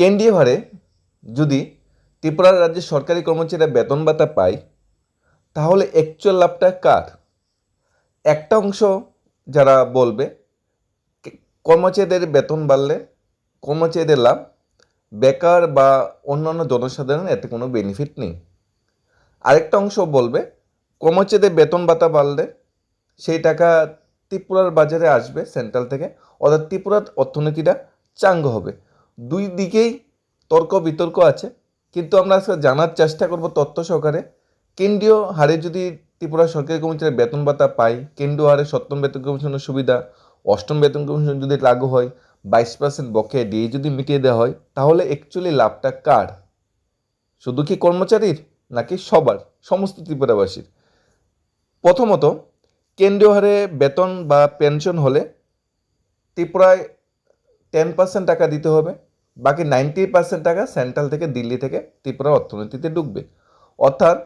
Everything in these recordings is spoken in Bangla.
কেন্দ্রীয় হারে যদি ত্রিপুরা রাজ্যের সরকারি কর্মচারীরা বেতন ভাতা পায়, তাহলে অ্যাকচুয়াল লাভটা কার? একটা অংশ যারা বলবে কর্মচারীদের বেতন বাড়লে কর্মচারীদের লাভ, বেকার বা অন্যান্য জনসাধারণের এতে কোনো বেনিফিট নেই। আরেকটা অংশ বলবে, কর্মচারীদের বেতন ভাতা বাড়লে সেই টাকা ত্রিপুরার বাজারে আসবে সেন্ট্রাল থেকে, অর্থাৎ ত্রিপুরার অর্থনীতিটা চাঙ্গ হবে। দুই দিকেই তর্ক বিতর্ক আছে। কিন্তু আমরা আজকে জানার চেষ্টা করব তথ্য সহকারে। কেন্দ্রীয় হারে যদি ত্রিপুরা সরকারি কর্মচারী বেতন ভাতা পায়, কেন্দ্রীয় হারে সপ্তম বেতন কমিশনের সুবিধা, অষ্টম বেতন কমিশন যদি লাগু হয়, বাইশ পার্সেন্ট বকেয়া দিয়ে যদি মিটিয়ে দেওয়া হয়, তাহলে অ্যাকচুয়ালি লাভটা কার? শুধু কি কর্মচারীর, নাকি সবার, সমস্ত ত্রিপুরাবাসীর? প্রথমত, কেন্দ্রীয় হারে বেতন বা পেনশন হলে ত্রিপুরায় টেন পার্সেন্ট টাকা দিতে হবে। বাকি নাইনটি পার্সেন্ট টাকা সেন্ট্রাল থেকে দিল্লি থেকে ত্রিপুরা অর্থনীতিতে ঢুকবে অর্থাৎ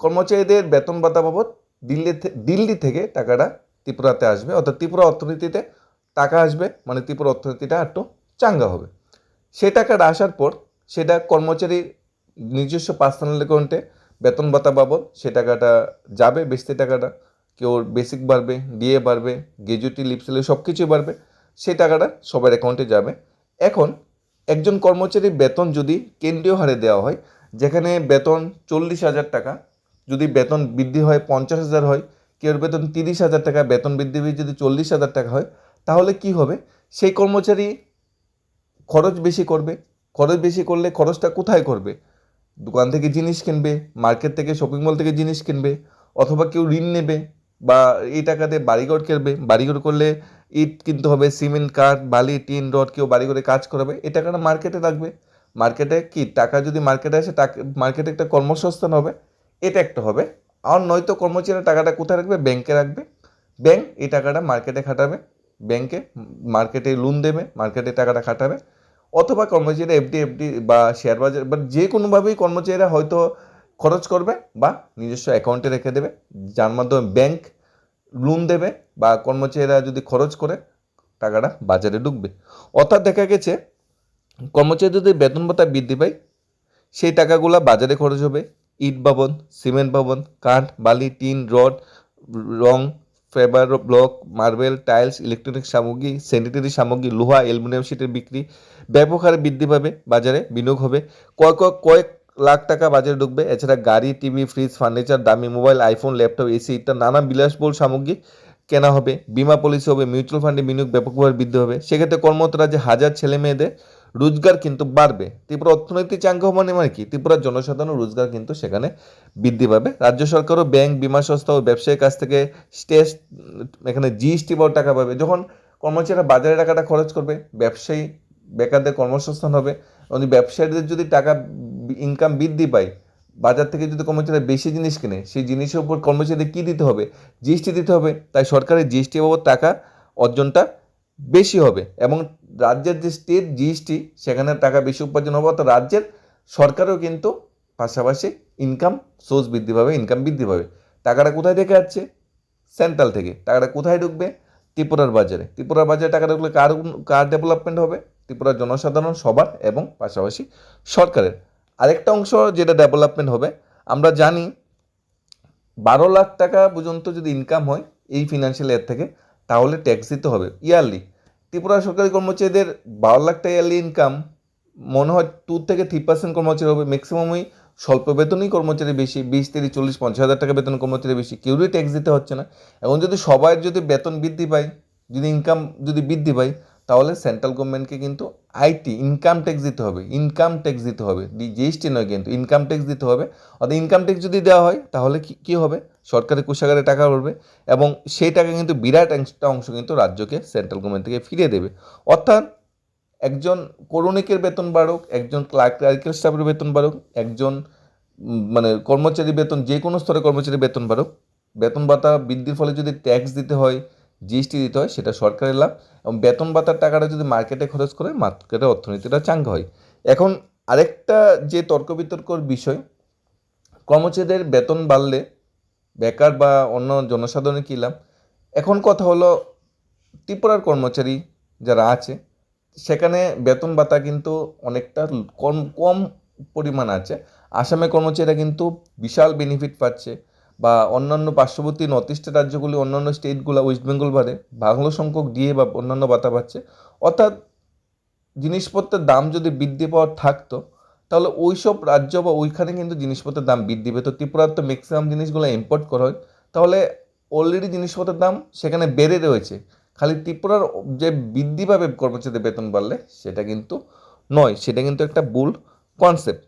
কর্মচারীদের বেতন ভাতা বাবদ দিল্লি দিল্লি থেকে টাকাটা ত্রিপুরাতে আসবে। অর্থাৎ ত্রিপুরা অর্থনীতিতে টাকা আসবে মানে ত্রিপুরা অর্থনীতিটা একটু চাঙ্গা হবে। সে টাকাটা আসার পর সেটা কর্মচারীর নিজস্ব পার্সোনাল অ্যাকাউন্টে বেতন ভাতা বাবদ সে টাকাটা যাবে বেশি টাকাটা। কেউ বেসিক বাড়বে, ডিএ বাড়বে, গ্র্যাজুয়েটি লিপসেলে সব কিছুই বাড়বে, সেই টাকাটা সবার অ্যাকাউন্টে যাবে। এখন একজন কর্মচারীর বেতন যদি কেন্দ্রীয় হারে দেওয়া হয়, যেখানে বেতন চল্লিশ হাজার টাকা, যদি বেতন বৃদ্ধি হয় পঞ্চাশ হাজার হয়, কেউ বেতন তিরিশ হাজার টাকা, বেতন বৃদ্ধি যদি চল্লিশ হাজার টাকা হয়, তাহলে কি হবে? সেই কর্মচারী খরচ বেশি করবে। খরচ বেশি করলে খরচটা কোথায় করবে? দোকান থেকে জিনিস কিনবে, মার্কেট থেকে শপিং মল থেকে জিনিস কিনবে, অথবা কেউ ঋণ নেবে বা এই টাকাতে বাড়িঘর কিনবে। বাড়িঘর করলে ইট কিনতে হবে, সিমেন্ট, কাঠ, বালি, টিন, রড, কেউ বাড়ি করে কাজ করাবে এই টাকাটা মার্কেটে রাখবে মার্কেটে কি টাকা যদি মার্কেটে আসে, টাকা মার্কেটে একটা কর্মসংস্থান হবে, এটা একটা হবে। আর নয়তো কর্মচারীরা টাকাটা কোথায় রাখবে? ব্যাংকে রাখবে। ব্যাংক এই টাকাটা মার্কেটে খাটাবে। ব্যাংকে মার্কেটে লোন দেবে, মার্কেটে টাকাটা খাটাবে। অথবা কর্মচারীরা এফডি এফডি বা শেয়ার বাজার, বা যে কোনোভাবেই কর্মচারীরা হয়তো খরচ করবে বা নিজস্ব অ্যাকাউন্টে রেখে দেবে। যার মাধ্যমে ব্যাংক লোন দেবে বা কর্মচারীরা যদি খরচ করে, টাকাটা বাজারে ঢুকবে। অর্থাৎ দেখা গেছে কর্মচারী যদি বেতন ভাতা বৃদ্ধি পায়, সেই টাকাগুলো বাজারে খরচ হবে। ইট ভবন, সিমেন্ট ভবন, কাঠ, বালি, টিন, রড, রং, paver block, marble, tiles electronic সামগ্রী, স্যানিটারি সামগ্রী, লোহা, অ্যালুমিনিয়াম শিটের বিক্রি ব্যাপক হারে বৃদ্ধি পাবে, বাজারে বিনিয়োগ হবে। কয়েক কয়েক লাখ টাকা বাজারে ঢুকবে। এছাড়া গাড়ি, টিভি ফ্রিজ ফার্নিচার দামি মোবাইল আইফোন ল্যাপটপ এসি ইত্যাদি নানা বিলাসবহুল সামগ্রী কেনা হবে। বিমা পলিসি হবে মিউচুয়াল ফান্ডে বিনিয়োগ ব্যাপকভাবে বৃদ্ধি হবে। সেক্ষেত্রে কর্মরত রাজ্যে হাজার ছেলে মেয়েদের রোজগার কিন্তু বাড়বে। ত্রিপুরা অর্থনৈতিক চাঙ্গ মানে মানে কি? ত্রিপুরার জনসাধারণ রোজগার কিন্তু সেখানে বৃদ্ধি পাবে। রাজ্য সরকারও ব্যাংক, বিমা সংস্থা ও ব্যবসায়ীর কাছ থেকে স্টেজ, এখানে জিএসটি বা টাকা পাবে। যখন কর্মচারীরা বাজারে টাকাটা খরচ করবে, ব্যবসায়ী, বেকারদের কর্মসংস্থান হবে। এবং ব্যবসায়ীদের যদি টাকা ইনকাম বৃদ্ধি পায়, বাজার থেকে যদি কর্মচারীরা বেশি জিনিস কেনে, সেই জিনিসের উপর কর্মচারীদের কী দিতে হবে? জিএসটি দিতে হবে, তাই সরকারের জিএসটি বাবদ টাকা অর্জনটা বেশি হবে এবং রাজ্যের যে স্টেট জিএসটি, সেখানে টাকা বেশি উপার্জন হবে, অর্থাৎ রাজ্যের সরকারও কিন্তু পাশাপাশি ইনকাম সোর্স বৃদ্ধি পাবে ইনকাম বৃদ্ধি পাবে। টাকাটা কোথায় থেকে যাচ্ছে সেন্ট্রাল থেকে। টাকাটা কোথায় ঢুকবে? ত্রিপুরার বাজারে। ত্রিপুরার বাজারে টাকা ঢুকলে কার কার ডেভেলপমেন্ট হবে? ত্রিপুরার জনসাধারণ, সবার এবং পাশাপাশি সরকারের। আরেকটা অংশ যেটা ডেভেলপমেন্ট হবে, আমরা জানি বারো লাখ টাকা পর্যন্ত যদি ইনকাম হয় এই ফিনান্সিয়াল ইয়ার থেকে, তাহলে ট্যাক্স দিতে হবে ইয়ারলি ত্রিপুরা সরকারি কর্মচারীদের বারো লাখ টাকা ইয়ারলি ইনকাম মনে হয় টু থেকে থ্রি পার্সেন্ট কর্মচারী হবে ম্যাক্সিমামই স্বল্প বেতনই কর্মচারী বেশি, বিশ তিরিশ চল্লিশ পঞ্চাশ হাজার টাকা বেতন কর্মচারী বেশি কেউই ট্যাক্স দিতে হচ্ছে না। এবং যদি সবাই যদি বেতন বৃদ্ধি পায়, যদি ইনকাম যদি বৃদ্ধি পায় তাহলে সেন্ট্রাল গভর্নমেন্টকে কিন্তু আইটি ইনকাম ট্যাক্স দিতে হবে। ইনকাম ট্যাক্স দিতে হবে। জিএসটি নয় কিন্তু ইনকাম ট্যাক্স দিতে হবে। অর্থাৎ ইনকাম ট্যাক্স যদি দেওয়া হয়, তাহলে কি, কী হবে? সরকারি কোষাগারে টাকা উঠবে এবং সেই টাকা কিন্তু বিরাট একটা অংশ কিন্তু রাজ্যকে সেন্ট্রাল গভর্নমেন্ট থেকে ফিরিয়ে দেবে। অর্থাৎ একজন করণিকের বেতন বাড়ুক, একজন ক্লার্ক স্টাফের বেতন বাড়ুক, একজন মানে কর্মচারী বেতন যে কোনো স্তরে কর্মচারী বেতন বাড়ুক। বেতন ভাতা বৃদ্ধির ফলে যদি ট্যাক্স দিতে হয় জিএসটি দিতে হয়, সেটা সরকারের লাভ এবং বেতন ভাতার টাকাটা যদি মার্কেটে খরচ করে মার্কেটের অর্থনীতিটা চাঙ্গা হয়। এখন আরেকটা যে তর্ক বিতর্কর বিষয়, কর্মচারীদের বেতন বাড়লে বেকার বা অন্য জনসাধারণের কী লাভ? এখন কথা হলো, ত্রিপুরার কর্মচারী যারা আছে, সেখানে বেতন ভাতা কিন্তু অনেকটা কম কম পরিমাণ আছে। আসামে কর্মচারীরা কিন্তু বিশাল বেনিফিট পাচ্ছে। বা অন্যান্য পার্শ্ববর্তী নর্থ ইস্টের রাজ্যগুলি, অন্যান্য স্টেটগুলো ওয়েস্ট বেঙ্গল বাদে ভালো সংখ্যক দিয়ে বা অন্যান্য ভাতা পাচ্ছে। অর্থাৎ জিনিসপত্রের দাম যদি বৃদ্ধি পাওয়ার থাকতো, তাহলে ওই সব রাজ্য বা ওইখানে কিন্তু জিনিসপত্রের দাম বৃদ্ধি পেত। ত্রিপুরার তো ম্যাক্সিমাম জিনিসগুলো ইম্পোর্ট করা হয়। তাহলে অলরেডি জিনিসপত্রের দাম সেখানে বেড়ে রয়েছে। খালি ত্রিপুরার যে বৃদ্ধি পাবে কর্মচারীদের বেতন বাড়লে, সেটা কিন্তু নয়। সেটা কিন্তু একটা ভুল কনসেপ্ট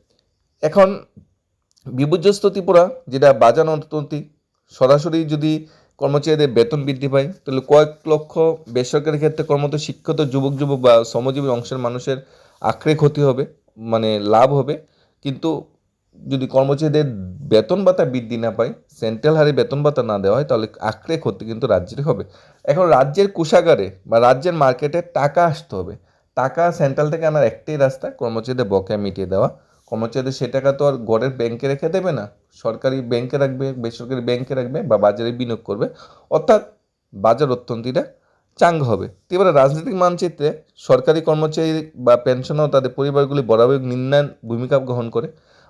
এখন বিপর্যস্ত ত্রিপুরা যেটা বাজার অর্থনীতি সরাসরি যদি কর্মচারীদের বেতন বৃদ্ধি পায়, তাহলে কয়েক লক্ষ বেসরকারি ক্ষেত্রে কর্মরত শিক্ষিত যুবক যুবক বা শ্রমজীবী অংশের মানুষের আঁকড়ে ক্ষতি হবে মানে লাভ হবে। কিন্তু যদি কর্মচারীদের বেতন ভাতা বৃদ্ধি না পায়, সেন্ট্রাল হারে বেতন ভাতা না দেওয়া হয়, তাহলে আঁকড়ে ক্ষতি কিন্তু রাজ্যের হবে। এখন রাজ্যের কোষাগারে বা রাজ্যের মার্কেটে টাকা আসতে হবে। টাকা সেন্ট্রাল থেকে আনার একটাই রাস্তা, কর্মচারীদের বকেয়া মিটিয়ে দেওয়া। কর্মচারীদের সে টাকা তো আর ঘরের ব্যাংকে রেখে দেবে না। সরকারি ব্যাংকে রাখবে, বেসরকারি ব্যাংকে রাখবে বা বাজারে বিনিয়োগ করবে। অর্থাৎ বাজার অর্থনীতিটা চাঙ্গা হবে। এবারে রাজনৈতিক মানচিত্রে সরকারি কর্মচারী বা পেনশনও তাদের পরিবারগুলি বরাবর নির্ণয় ভূমিকা গ্রহণ করে।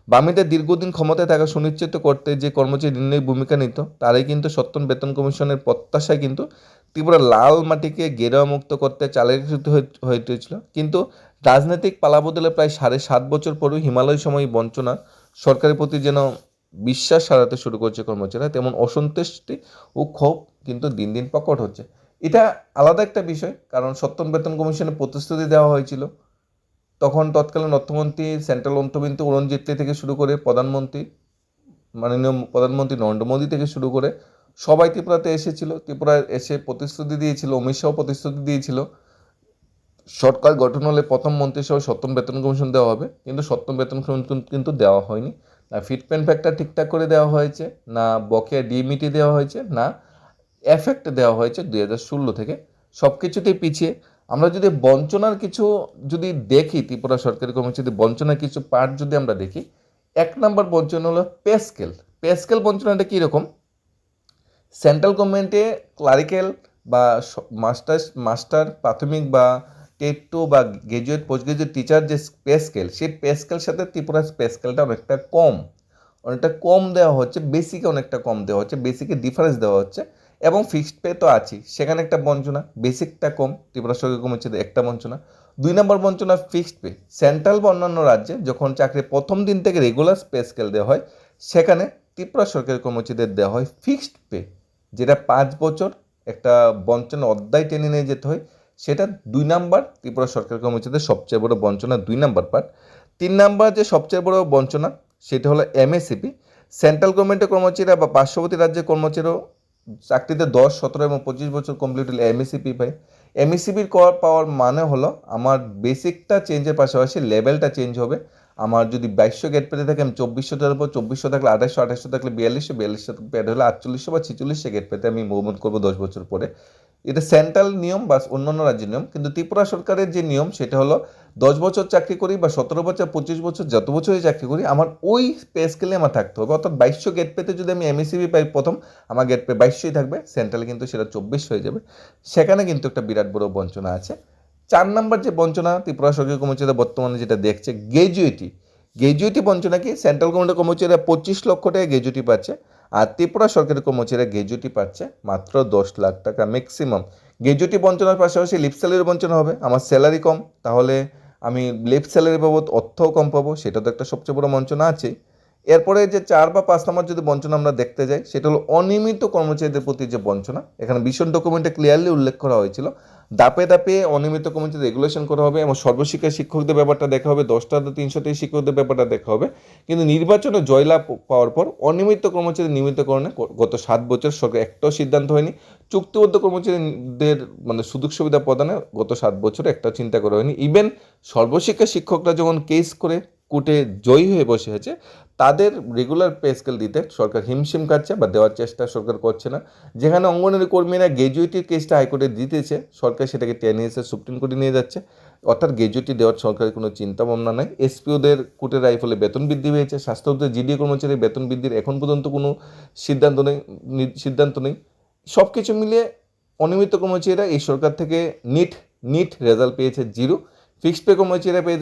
বামীদের দীর্ঘদিন ক্ষমতায় থাকা সুনিশ্চিত করতে যে কর্মচারী নির্ণয় ভূমিকা নিত, তারাই কিন্তু সত্যন বেতন কমিশনের প্রত্যাশায় কিন্তু ত্রিপুরা লাল মাটিকে গেরুয়া মুক্ত করতে হয়ে উঠেছিল কিন্তু রাজনৈতিক পালাবদলে প্রায় সাড়ে সাত বছর পরেও হিমালয় সময় বঞ্চনা সরকারের প্রতি যেন বিশ্বাস হারাতে শুরু করছে কর্মচারীরা, তেমন অসন্তুষ্টি ও ক্ষোভ কিন্তু দিন দিন প্রকট হচ্ছে। এটা আলাদা একটা বিষয়, কারণ সত্যন বেতন কমিশনে প্রতিশ্রুতি দেওয়া হয়েছিল। তখন তৎকালীন অর্থমন্ত্রী সেন্ট্রাল অর্থমন্ত্রী অরুণ জেটলি থেকে শুরু করে প্রধানমন্ত্রী, মাননীয় প্রধানমন্ত্রী নরেন্দ্র মোদী থেকে শুরু করে সবাই ত্রিপুরাতে এসেছিল। ত্রিপুরায় এসে প্রতিশ্রুতি দিয়েছিল, অমিত শাহ প্রতিশ্রুতি দিয়েছিল। সরকার গঠন হলে প্রথম মন্ত্রিসভা সপ্তম বেতন কমিশন দেওয়া হবে, কিন্তু সপ্তম বেতন কমিশন কিন্তু দেওয়া হয়নি। না ফিটমেন্ট ফ্যাক্টর ঠিকঠাক করে দেওয়া হয়েছে, না বকেয়া ডিএমিটি দেওয়া হয়েছে, না এফেক্ট দেওয়া হয়েছে দুই হাজার ষোলো থেকে। সব কিছুতেই পিছিয়ে। আমরা যদি বঞ্চনার কিছু যদি দেখি, ত্রিপুরা সরকারি কর্মচারী বঞ্চনার কিছু পার্ট যদি আমরা দেখি, এক নম্বর বঞ্চনা হলো পে স্কেল পে স্কেল বঞ্চনাটা কীরকম? সেন্ট্রাল গভর্নমেন্টে ক্লারিক্যাল বা মাস্টার মাস্টার প্রাথমিক বা টেট টু বা গ্রাজুয়েট পোস্ট গ্রাজুয়েট টিচার যে পে স্কেল সেই পে স্কেল সাথে ত্রিপুরার পে স্কেলটা অনেকটা কম। অনেকটা কম দেওয়া হচ্ছে বেসিকে অনেকটা কম দেওয়া হচ্ছে বেসিকে ডিফারেন্স দেওয়া হচ্ছে এবং ফিক্সড পে তো আছেই। সেখানে একটা বঞ্চনা বেসিকটা কম, ত্রিপুরা সরকার কমেছে একটা বঞ্চনা। দুই নম্বর বঞ্চনা ফিক্সড পে সেন্ট্রাল বা অন্যান্য রাজ্যে যখন চাকরি প্রথম দিন থেকে রেগুলার পে স্কেল দেওয়া হয়, সেখানে ত্রিপুরা সরকারি কর্মচারীদের দেওয়া হয় ফিক্সড পে যেটা পাঁচ বছর একটা বঞ্চনা অধ্যায় টেনে নিয়ে যেতে হয় সেটা দুই নাম্বার ত্রিপুরা সরকারি কর্মচারীদের সবচেয়ে বড় বঞ্চনা, দুই নাম্বার পার্ট তিন নাম্বার যে সবচেয়ে বড় বঞ্চনা, সেটা হলো এমএসিপি সেন্ট্রাল গভর্নমেন্টের কর্মচারীরা বা পার্শ্ববর্তী রাজ্যের কর্মচারীরাও চাকরিতে দশ, সতেরো এবং পঁচিশ বছর কমপ্লিট হলে এমএসিপি পায়। এমএসিপির কর পাওয়ার মানে হলো আমার বেসিকটা চেঞ্জের পাশাপাশি লেভেলটা চেঞ্জ হবে। আমার যদি বাইশশো গেট পেতে থাকে, আমি চব্বিশশো থাকব চব্বিশশো থাকলে আঠাশশো আঠাশশো থাকলে বিয়াল্লিশশো বিয়াল্লিশশো পেতে হলে আটচল্লিশশো বা ছিচল্লিশশো গেট পেতে আমি মুভমেন্ট করব দশ বছর পরে। এটা সেন্ট্রাল নিয়ম বা অন্যান্য রাজ্যের নিয়ম, কিন্তু ত্রিপুরা সরকারের যে নিয়ম সেটা হলো দশ বছর চাকরি করি বা সতেরো বছর, পঁচিশ বছর, যত বছরই চাকরি করি, আমার ওই পে স্কেলে আমার থাকতে হবে। অর্থাৎ বাইশশো গেট পেতে যদি আমি এমএসিবি পাই প্রথম, আমার গেট পে বাইশশোই থাকবে, সেন্ট্রালে কিন্তু সেটা চব্বিশ হয়ে যাবে। সেখানে কিন্তু একটা বিরাট বড় বঞ্চনা আছে। চার নাম্বার যে বঞ্চনা ত্রিপুরা সরকারি কর্মচারীরা বর্তমানে যেটা দেখছে গ্র্যাজুয়েটি গ্র্যাজুয়েটি বঞ্চনা কি? সেন্ট্রাল গভর্নমেন্টের কর্মচারীরা পঁচিশ লক্ষ টাকা গ্র্যাজুয়েটি পাচ্ছে। আর ত্রিপুরা সরকারি কর্মচারীরা গ্র্যাজুয়েটি পাচ্ছে মাত্র দশ লাখ টাকা ম্যাক্সিমাম গ্র্যাজুয়েটি বঞ্চনার পাশাপাশি লিপ স্যালারি বঞ্চনা হবে। আমার স্যালারি কম, তাহলে আমি লিপ স্যালারি পাবো, অর্থও কম পাবো, সেটা তো একটা সবচেয়ে বড় বঞ্চনা আছে এরপরে যে চার বা পাঁচ নম্বর যদি বঞ্চনা আমরা দেখতে যাই, সেটা হলো অনিয়মিত কর্মচারীদের প্রতি যে বঞ্চনা, এখানে ভীষণ ডকুমেন্টে ক্লিয়ারলি উল্লেখ করা হয়েছিল। দাপে দাপে অনিয়মিত কর্মচারী রেগুলেশন করা হবে এবং সর্বশিক্ষা শিক্ষকদের ব্যাপারটা দেখা হবে, দশটা তিনশোটি শিক্ষকদের ব্যাপারটা দেখা হবে। কিন্তু নির্বাচনে জয়লাভ পাওয়ার পর অনিয়মিত কর্মচারী নিয়মিতকরণে গত সাত বছর সরকার একটাও সিদ্ধান্ত হয়নি। চুক্তিবদ্ধ কর্মচারীদের মানে সুযোগ সুবিধা প্রদানে গত সাত বছর একটা চিন্তা করা হয়নি। ইভেন সর্বশিক্ষা শিক্ষকরা যখন কেস করে কোর্টে জয়ী হয়ে বসে আছে তাদের রেগুলার পে স্কেল দিতে সরকার হিমশিম কাটছে বা দেওয়ার চেষ্টা সরকার করছে না। যেখানে অঙ্গনওয়াড়ি কর্মীরা গ্র্যাজুয়েটির কেসটা হাইকোর্টে দিতেছে, সরকার সেটাকে টেনে এসে সুপ্রিম কোর্টে নিয়ে যাচ্ছে। অর্থাৎ গ্র্যাজুয়েটি দেওয়ার সরকারের কোনো চিন্তা ভাবনা নাই। এসপিওদের কোর্টের রাইফলে বেতন বৃদ্ধি হয়েছে স্বাস্থ্য জিডিও কর্মচারীর বেতন বৃদ্ধির এখন পর্যন্ত কোনো সিদ্ধান্ত নেই সিদ্ধান্ত নেই। সব কিছু মিলিয়ে অনিয়মিত কর্মচারীরা এই সরকার থেকে নিট নিট রেজাল্ট পেয়েছে জিরো ফিক্সড পে কর্মচারীরা পেয়ে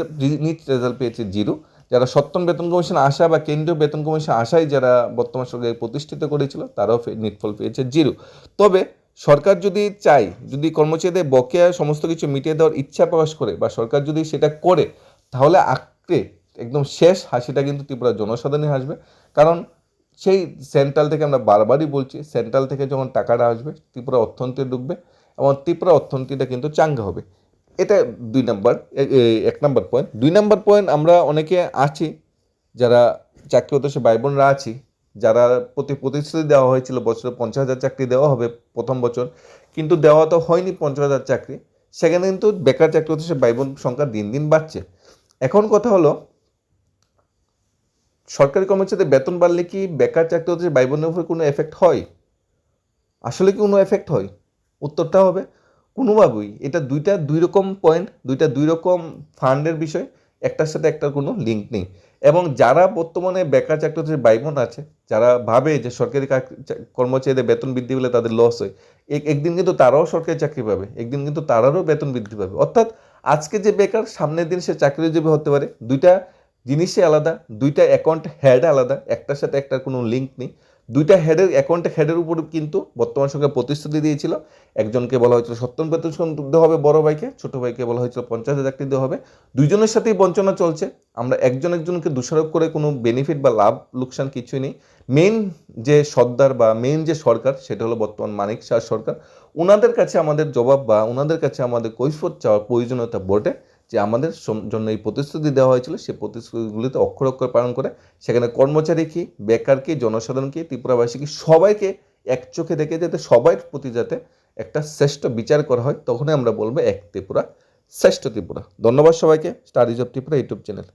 নিট রেজাল্ট পেয়েছে জিরো যারা সপ্তম বেতন কমিশন আশা বা কেন্দ্রীয় বেতন কমিশন আশায় যারা বর্তমান সরকার প্রতিষ্ঠিত করেছিল, তারাও নিটফল পেয়েছে জিরো। তবে সরকার যদি চায়, যদি কর্মচারীদের বকেয়া সমস্ত কিছু মিটিয়ে দেওয়ার ইচ্ছা প্রকাশ করে বা সরকার যদি সেটা করে, তাহলে আঁকড়ে একদম শেষ হাসিটা কিন্তু ত্রিপুরা জনসাধারণই হাসবে। কারণ সেই সেন্ট্রাল থেকে আমরা বারবারই বলছি, সেন্ট্রাল থেকে যখন টাকাটা আসবে, ত্রিপুরা অর্থনীতি ঢুকবে এবং ত্রিপুরা অর্থনীতিটা কিন্তু চাঙ্গা হবে। এটা দুই নাম্বার এক নাম্বার পয়েন্ট দুই নাম্বার পয়েন্ট আমরা অনেকে আছি, যারা চাকরি সে ভাই বোনরা আছি, যারা প্রতি প্রতিশ্রুতি দেওয়া হয়েছিল, বছরে পঞ্চাশ হাজার চাকরি দেওয়া হবে প্রথম বছর, কিন্তু দেওয়া তো হয়নি পঞ্চাশ হাজার চাকরি। সেখানে কিন্তু বেকার চাকরি সে ভাই বোন সংখ্যা দিন দিন বাড়ছে। এখন কথা হলো, সরকারি কর্মচারীদের বেতন বাড়লে কি বেকার চাকরি হচ্ছে ভাই বোনের উপর কোনো এফেক্ট হয়? আসলে কি কোনো এফেক্ট হয়? উত্তরটা হবে। কোনোভাবেই। এটা দুইটা দুই রকম পয়েন্ট দুইটা দুই রকম ফান্ডের বিষয়, একটার সাথে একটার কোনো লিঙ্ক নেই। এবং যারা বর্তমানে বেকার চাকরি ভাই বোন আছে, যারা ভাবে যে সরকারি কর্মচারীদের বেতন বৃদ্ধি পেলে তাদের লস হয় এক- একদিন কিন্তু তারাও সরকারি চাকরি পাবে, একদিন কিন্তু তারারও বেতন বৃদ্ধি পাবে। অর্থাৎ আজকে যে বেকার, সামনের দিন সে চাকরিজীবী হতে পারে। দুইটা জিনিসই আলাদা, দুইটা অ্যাকাউন্ট হেড আলাদা, একটার সাথে একটার কোনো লিঙ্ক নেই। দুইটা হেডের অ্যাকাউন্ট হেডের উপর কিন্তু বর্তমান সরকার প্রতিশ্রুতি দিয়েছিল। একজনকে বলা হয়েছিল সত্তর বেতন দেওয়া হবে বড় ভাইকে, ছোটো ভাইকে বলা হয়েছিল পঞ্চাশ হাজার দেওয়া হবে। দুইজনের সাথেই বঞ্চনা চলছে। আমরা একজন একজনকে দোষারোপ করে কোনো বেনিফিট বা লাভ, লোকসান কিছুই নেই। মেন যে সর্দার বা মেন যে সরকার, সেটা হলো বর্তমান মানিক শাহ সরকার। ওনাদের কাছে আমাদের জবাব বা ওনাদের কাছে আমাদের কৈফত চাওয়ার প্রয়োজনীয়তা বটে। যে আমাদের জন্য এই প্রতিশ্রুতি দেওয়া হয়েছিল সেই প্রতিশ্রুতিগুলিতে অক্ষর অক্ষর পালন করে সেখানে কর্মচারীকে, বেকারকে, জনসাধারণকে, ত্রিপুরাবাসীকে সবাইকে এক চোখে দেখে যাতে সবাই প্রতি যাতে একটা শ্রেষ্ঠ বিচার করা হয়, তখনই আমরা বলব এক ত্রিপুরা, শ্রেষ্ঠ ত্রিপুরা। ধন্যবাদ সবাইকে, studies of Tripura YouTube channel.